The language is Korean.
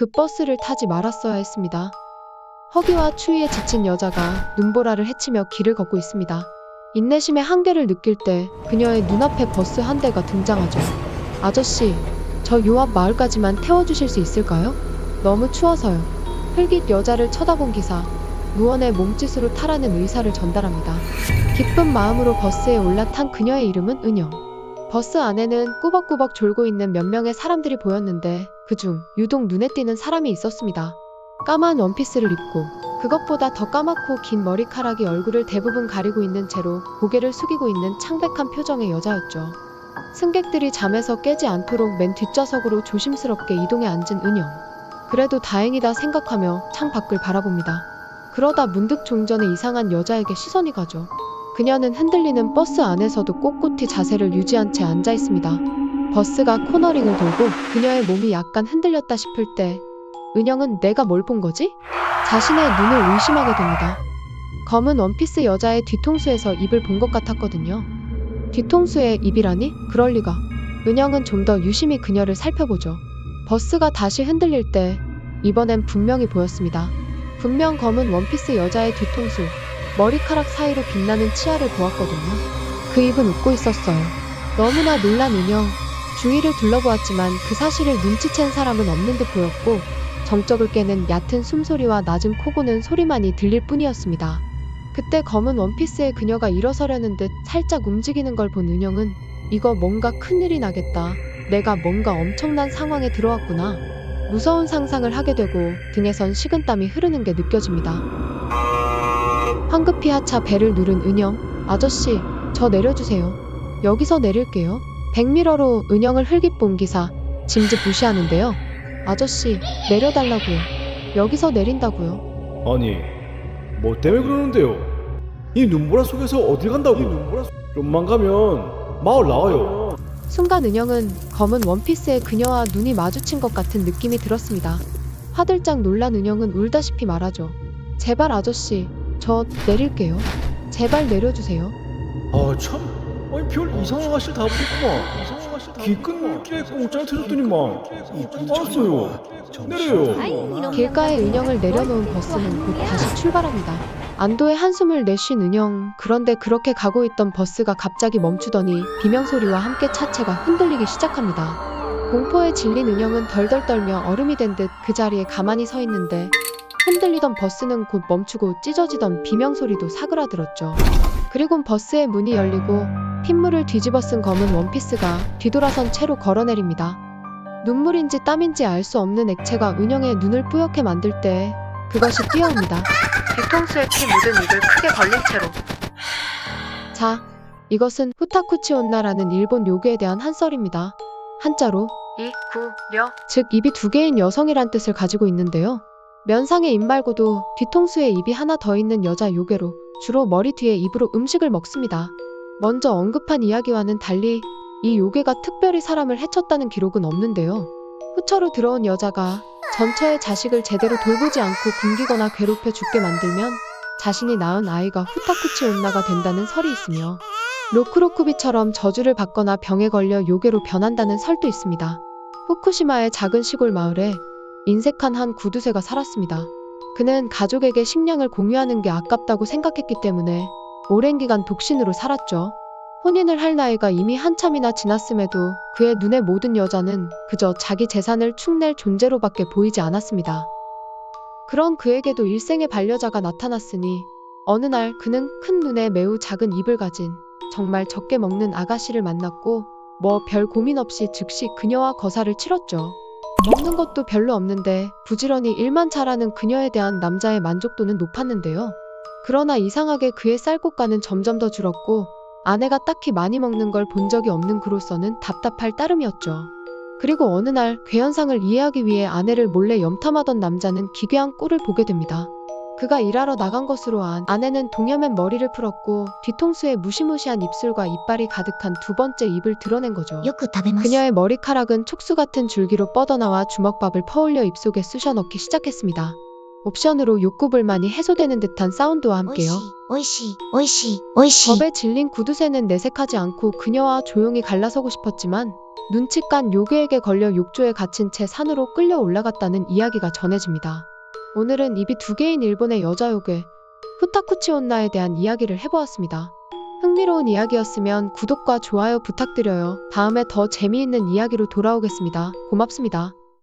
그 버스를 타지 말았어야 했습니다. 허기와 추위에 지친 여자가 눈보라를 헤치며 길을 걷고 있습니다. 인내심의 한계를 느낄 때 그녀의 눈앞에 버스 한 대가 등장하죠. 아저씨, 저 요 앞 마을까지만 태워주실 수 있을까요? 너무 추워서요. 흘깃 여자를 쳐다본 기사, 무언의 몸짓으로 타라는 의사를 전달합니다. 기쁜 마음으로 버스에 올라탄 그녀의 이름은 은영. 버스 안에는 꾸벅꾸벅 졸고 있는 몇 명의 사람들이 보였는데 그중 유독 눈에 띄는 사람이 있었습니다. 까만 원피스를 입고 그것보다 더 까맣고 긴 머리카락이 얼굴을 대부분 가리고 있는 채로 고개를 숙이고 있는 창백한 표정의 여자였죠. 승객들이 잠에서 깨지 않도록 맨 뒷좌석으로 조심스럽게 이동해 앉은 은영. 그래도 다행이다 생각하며 창 밖을 바라봅니다. 그러다 문득 좀 전에 이상한 여자에게 시선이 가죠. 그녀는 흔들리는 버스 안에서도 꼿꼿이 자세를 유지한 채 앉아 있습니다. 버스가 코너링을 돌고 그녀의 몸이 약간 흔들렸다 싶을 때 은영은 내가 뭘 본 거지? 자신의 눈을 의심하게 됩니다. 검은 원피스 여자의 뒤통수에서 입을 본 것 같았거든요. 뒤통수에 입이라니? 그럴 리가. 은영은 좀 더 유심히 그녀를 살펴보죠. 버스가 다시 흔들릴 때 이번엔 분명히 보였습니다. 분명 검은 원피스 여자의 뒤통수, 머리카락 사이로 빛나는 치아를 보았거든요. 그 입은 웃고 있었어요. 너무나 놀란 은영. 주위를 둘러보았지만 그 사실을 눈치챈 사람은 없는 듯 보였고 정적을 깨는 얕은 숨소리와 낮은 코고는 소리만이 들릴 뿐이었습니다. 그때 검은 원피스의 그녀가 일어서려는 듯 살짝 움직이는 걸 본 은영은 이거 뭔가 큰일이 나겠다. 내가 뭔가 엄청난 상황에 들어왔구나. 무서운 상상을 하게 되고 등에선 식은땀이 흐르는 게 느껴집니다. 황급히 하차 배를 누른 은영. 아저씨, 저 내려주세요. 여기서 내릴게요. 백미러로 은영을 흘깃 본 기사, 짐짓 무시하는데요. 아저씨, 내려달라고요. 여기서 내린다고요. 아니 뭐 때문에 그러는데요? 이 눈보라 속에서 어딜 간다고? 좀만 가면 마을 나와요. 순간 은영은 검은 원피스의 그녀와 눈이 마주친 것 같은 느낌이 들었습니다. 화들짝 놀란 은영은 울다시피 말하죠. 제발 아저씨, 저 내릴게요. 제발 내려주세요. 아 참, 아니 별 이상한 아가씨 다 보겠구만. 기끈 물길에 공짜를 터졌더니만. 알았어요. 내려요. 길가에 은영을 내려놓은 버스는 곧 다시 출발합니다. 안도의 한숨을 내쉰 은영. 그런데 그렇게 가고 있던 버스가 갑자기 멈추더니 비명 소리와 함께 차체가 흔들리기 시작합니다. 공포에 질린 은영은 덜덜 떨며 얼음이 된 듯 그 자리에 가만히 서 있는데 흔들리던 버스는 곧 멈추고 찢어지던 비명소리도 사그라들었죠. 그리곤 버스의 문이 열리고 핏물을 뒤집어 쓴 검은 원피스가 뒤돌아선 채로 걸어내립니다. 눈물인지 땀인지 알 수 없는 액체가 은영의 눈을 뿌옇게 만들 때 그것이 뛰어옵니다. 뒤통수에 피 묻은 입을 크게 벌린 채로. 자, 이것은 후타쿠치 온나라는 일본 요괴에 대한 한 썰입니다. 한자로 이, 구, 려, 즉 입이 두 개인 여성이란 뜻을 가지고 있는데요. 면상의 입 말고도 뒤통수에 입이 하나 더 있는 여자 요괴로 주로 머리 뒤에 입으로 음식을 먹습니다. 먼저 언급한 이야기와는 달리 이 요괴가 특별히 사람을 해쳤다는 기록은 없는데요. 후처로 들어온 여자가 전처의 자식을 제대로 돌보지 않고 굶기거나 괴롭혀 죽게 만들면 자신이 낳은 아이가 후타쿠치 온나가 된다는 설이 있으며 로크로쿠비처럼 저주를 받거나 병에 걸려 요괴로 변한다는 설도 있습니다. 후쿠시마의 작은 시골 마을에 인색한 한 구두쇠가 살았습니다. 그는 가족에게 식량을 공유하는 게 아깝다고 생각했기 때문에 오랜 기간 독신으로 살았죠. 혼인을 할 나이가 이미 한참이나 지났음에도 그의 눈에 모든 여자는 그저 자기 재산을 축낼 존재로밖에 보이지 않았습니다. 그런 그에게도 일생의 반려자가 나타났으니 어느 날 그는 큰 눈에 매우 작은 입을 가진 정말 적게 먹는 아가씨를 만났고 뭐 별 고민 없이 즉시 그녀와 거사를 치렀죠. 먹는 것도 별로 없는데 부지런히 일만 잘하는 그녀에 대한 남자의 만족도는 높았는데요. 그러나 이상하게 그의 쌀국가는 점점 더 줄었고 아내가 딱히 많이 먹는 걸 본 적이 없는 그로서는 답답할 따름이었죠. 그리고 어느 날 괴현상을 이해하기 위해 아내를 몰래 염탐하던 남자는 기괴한 꼴을 보게 됩니다. 그가 일하러 나간 것으로 안 아내는 동여맨 머리를 풀었고 뒤통수에 무시무시한 입술과 이빨이 가득한 두 번째 입을 드러낸 거죠. 그녀의 머리카락은 촉수 같은 줄기로 뻗어나와 주먹밥을 퍼올려 입속에 쑤셔 넣기 시작했습니다. 옵션으로 욕구불만이 해소되는 듯한 사운드와 함께요. 오이시, 오이시, 오이시. 겁에 질린 구두쇠는 내색하지 않고 그녀와 조용히 갈라서고 싶었지만 눈치깐 요괴에게 걸려 욕조에 갇힌 채 산으로 끌려 올라갔다는 이야기가 전해집니다. 오늘은 입이 두 개인 일본의 여자 요괴 후타쿠치 온나에 대한 이야기를 해보았습니다. 흥미로운 이야기였으면 구독과 좋아요 부탁드려요. 다음에 더 재미있는 이야기로 돌아오겠습니다. 고맙습니다.